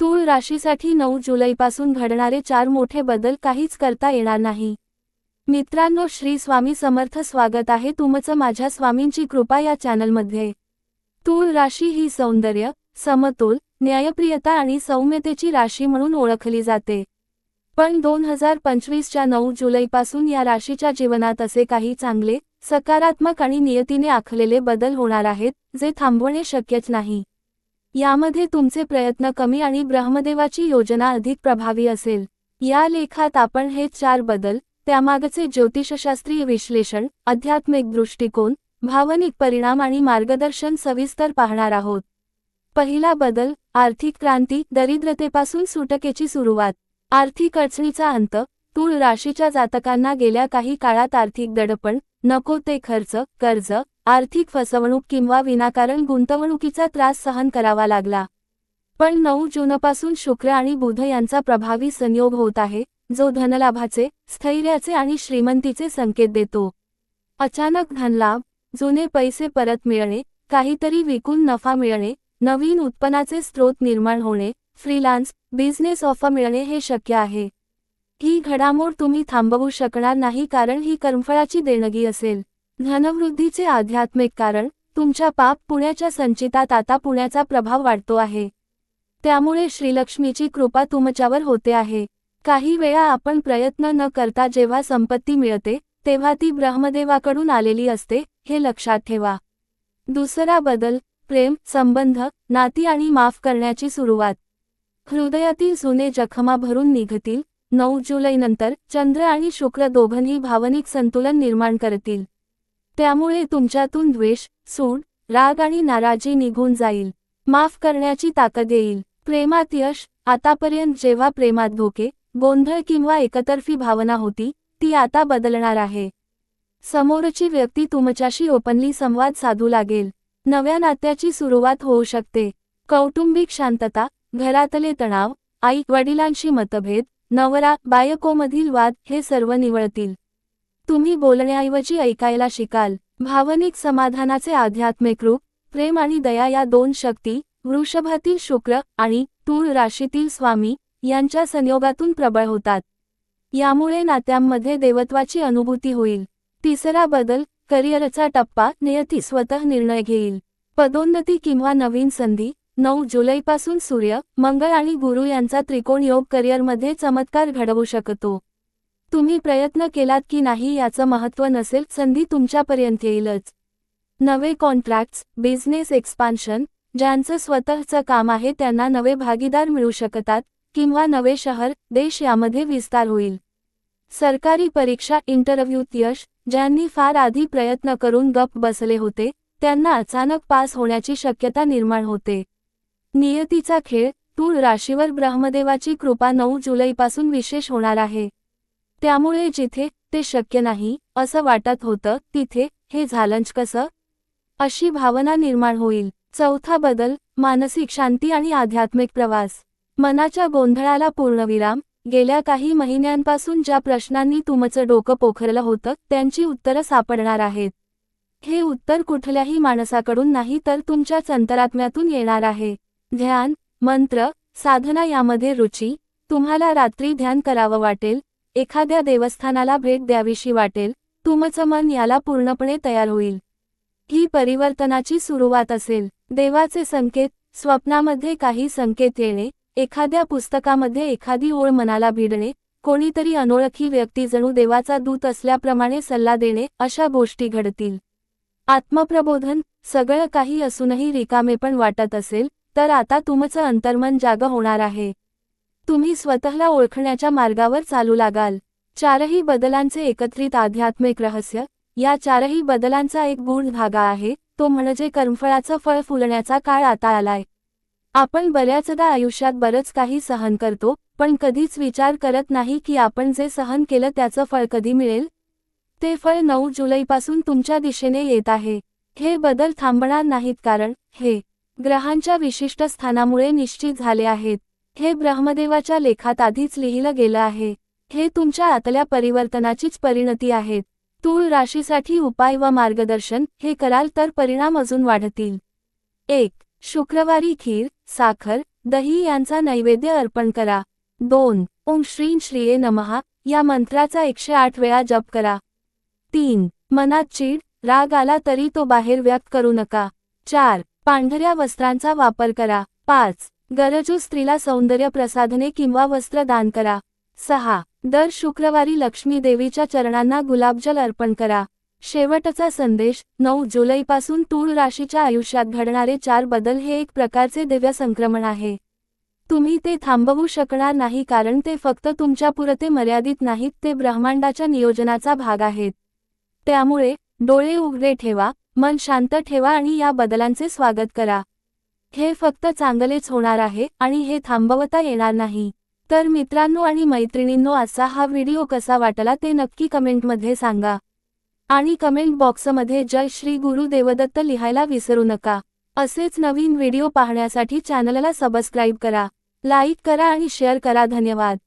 तूळ राशीसाठी नऊ जुलैपासून घडणारे चार मोठे बदल काहीच करता येणार नाही. मित्रांनो श्री स्वामी समर्थ स्वागत आहे तुमचं माझ्या स्वामींची कृपा या चॅनलमध्ये. तूळ राशी ही सौंदर्य समतोल न्यायप्रियता आणि सौम्यतेची राशी म्हणून ओळखली जाते. पण दोन हजार पंचवीसच्या नऊ जुलैपासून या राशीच्या जीवनात असे काही चांगले सकारात्मक आणि नियतीने आखलेले बदल होणार आहेत जे थांबवणे शक्यच नाही. यामध्ये तुमचे प्रयत्न कमी आणि ब्रह्मदेवाची योजना अधिक प्रभावी असेल. या लेखात आपण हे चार बदल त्यामागचे ज्योतिषशास्त्रीय विश्लेषण आध्यात्मिक दृष्टिकोन भावनिक परिणाम आणि मार्गदर्शन सविस्तर पाहणार आहोत. पहिला बदल आर्थिक क्रांती दरिद्रतेपासून सुटकेची सुरुवात. आर्थिक अडचणीचा अंत तूळ राशीच्या जातकांना गेल्या काही काळात आर्थिक दडपण नको ते खर्च कर्ज आर्थिक फसवणूक किंवा विनाकारण गुंतवणुकीचा त्रास सहन करावा लागला. पण नऊ जूनपासून शुक्र आणि बुध यांचा प्रभावी संयोग होत आहे जो धनलाभाचे स्थैर्याचे आणि श्रीमंतीचे संकेत देतो. अचानक धनलाभ जुने पैसे परत मिळणे काहीतरी विकून नफा मिळणे नवीन उत्पन्नाचे स्रोत निर्माण होणे फ्रीलान्स बिझनेस ऑफर मिळणे हे शक्य आहे. ही घडामोड तुम्ही थांबवू शकणार नाही कारण ही कर्मफळाची देणगी असेल. धनवृद्धीचे आध्यात्मिक कारण तुमच्या पाप पुण्याच्या संचितात आता पुण्याचा प्रभाव वाढतो आहे. त्यामुळे श्रीलक्ष्मीची कृपा तुमच्यावर होते आहे. काही वेळा आपण प्रयत्न न करता जेव्हा संपत्ती मिळते तेव्हा ती ब्रह्मदेवाकडून आलेली असते हे लक्षात ठेवा. दुसरा बदल प्रेम संबंध नाती आणि माफ करण्याची सुरुवात. हृदयातील जुने जखमा भरून निघतील. नऊ जुलैनंतर चंद्र आणि शुक्र दोघंही भावनिक संतुलन निर्माण करतील. त्यामुळे तुमच्यातून द्वेष सूड राग आणि नाराजी निघून जाईल. माफ करण्याची ताकद येईल. प्रेमात यश आतापर्यंत जेव्हा प्रेमात धोके गोंधळ किंवा एकतर्फी भावना होती ती आता बदलणार आहे. समोरची व्यक्ती तुमच्याशी ओपनली संवाद साधू लागेल. नव्या नात्याची सुरुवात होऊ शकते. कौटुंबिक शांतता घरातले तणाव आई वडिलांशी मतभेद नवरा बायकोमधील वाद हे सर्व निवळतील. तुम्ही बोलण्याऐवजी ऐकायला शिकाल. भावनिक समाधानाचे आध्यात्मिक रूप प्रेम आणि दया या दोन शक्ती वृषभातील शुक्र आणि तूळ राशीतील स्वामी यांच्या संयोगातून प्रबळ होतात. यामुळे नात्यांमध्ये देवत्वाची अनुभूती होईल. तिसरा बदल करिअरचा टप्पा नियती स्वतः निर्णय घेईल. पदोन्नती किंवा नवीन संधी नऊ जुलैपासून सूर्य मंगळ आणि गुरु यांचा त्रिकोण योग करिअरमध्ये चमत्कार घडवू शकतो. तुम्ही प्रयत्न केलात की नाही याचं महत्त्व नसेल संधी तुमच्यापर्यंत येईलच. नवे कॉन्ट्रॅक्ट्स बिझनेस एक्सपान्शन ज्यांचं स्वतःचं काम आहे त्यांना नवे भागीदार मिळू शकतात किंवा नवे शहर देश यामध्ये विस्तार होईल. सरकारी परीक्षा इंटरव्ह्यूत यश ज्यांनी फार आधी प्रयत्न करून गप बसले होते त्यांना अचानक पास होण्याची शक्यता निर्माण होते. नियतीचा खेळ तूळ राशीवर ब्रह्मदेवाची कृपा नऊ जुलैपासून विशेष होणार आहे. त्यामुळे जिथे ते शक्य नाही असं वाटत होतं तिथे हे झालंच कसं? अशी भावना निर्माण होईल. चौथा बदल मानसिक शांती आणि आध्यात्मिक प्रवास. मनाच्या गोंधळाला पूर्णविराम गेल्या काही महिन्यांपासून ज्या प्रश्नांनी तुमचं डोकं पोखरलं होतं त्यांची उत्तरं सापडणार आहेत. हे उत्तर कुठल्याही माणसाकडून नाही तर तुमच्याच अंतरात्म्यातून येणार आहे. ध्यान मंत्र साधना यामध्ये रुची. तुम्हाला रात्री ध्यान करावं वाटेल. एखाद्या देवस्थानाला भेट द्यावीशी वाटेल तुमचं मन याला पूर्णपणे तयार होईल. ही परिवर्तनाची सुरुवात असेल. देवाचे संकेत स्वप्नामध्ये काही संकेत येणे एखाद्या पुस्तकामध्ये एखादी ओळ मनाला भिडणे कोणीतरी अनोळखी व्यक्ती जणू देवाचा दूत असल्याप्रमाणे सल्ला देणे अशा गोष्टी घडतील. आत्मप्रबोधन सगळं काही असूनही रिकामेपण वाटत असेल तर आता तुमचं अंतर्मन जाग होणार आहे. तुम्ही स्वतःला ओळखण्याच्या मार्गावर चालू लागाल. चारही बदलांचे एकत्रित आध्यात्मिक रहस्य या चारही बदलांचा एक गूढ धागा आहे तो म्हणजे कर्मफळाचं फळ फुलण्याचा काळ आता आलाय. आपण बऱ्याचदा आयुष्यात बरंच काही सहन करतो पण कधीच विचार करत नाही की आपण जे सहन केलं त्याचं फळ कधी मिळेल? ते फळ नऊ जुलैपासून तुमच्या दिशेने येत आहे. हे बदल थांबणार नाहीत कारण हे ग्रहांच्या विशिष्ट स्थानामुळे निश्चित झाले आहेत. हे ब्रह्मदेवाच्या लेखात आधीच लिहिलं गेलं आहे. हे तुमच्या आतल्या परिवर्तनाचीच परिणती आहेत. तूळ राशीसाठी उपाय व मार्गदर्शन हे कराल तर परिणाम अजून वाढतील. एक शुक्रवारी खीर साखर दही यांचा नैवेद्य अर्पण करा. दोन ओम श्रीं श्रीये नमहा या मंत्राचा एकशे आठ वेळा जप करा. तीन मनात चीड राग आला तरी तो बाहेर व्यक्त करू नका. चार पांढऱ्या वस्त्रांचा वापर करा. पाच गरजू स्त्रीला सौंदर्य प्रसाधने किंवा वस्त्र दान करा. सहा. दर शुक्रवारी लक्ष्मी देवीच्या चरणांना गुलाबजल अर्पण करा. शेवटचा संदेश नऊ जुलैपासून तूळ राशीच्या आयुष्यात घडणारे चार बदल हे एक प्रकारचे दिव्य संक्रमण आहे. तुम्ही ते थांबवू शकणार नाही कारण ते फक्त तुमच्या पुरते मर्यादित नाहीत ते ब्रह्मांडाच्या नियोजनाचा भाग आहेत. त्यामुळे डोळे उघडे ठेवा मन शांत ठेवा आणि या बदलांचे स्वागत करा. हे फक्त चांगलेच होणार आहे आणि हे थांबवता येणार नाही. तर मित्रांनो आणि मैत्रिणींनो असा हा व्हिडिओ कसा वाटला ते नक्की कमेंटमध्ये सांगा. आणि कमेंट बॉक्समध्ये जय श्री गुरु देवदत्त लिहायला विसरू नका. असेच नवीन व्हिडिओ पाहण्यासाठी चॅनलला सबस्क्राईब करा. लाईक करा आणि शेअर करा. धन्यवाद.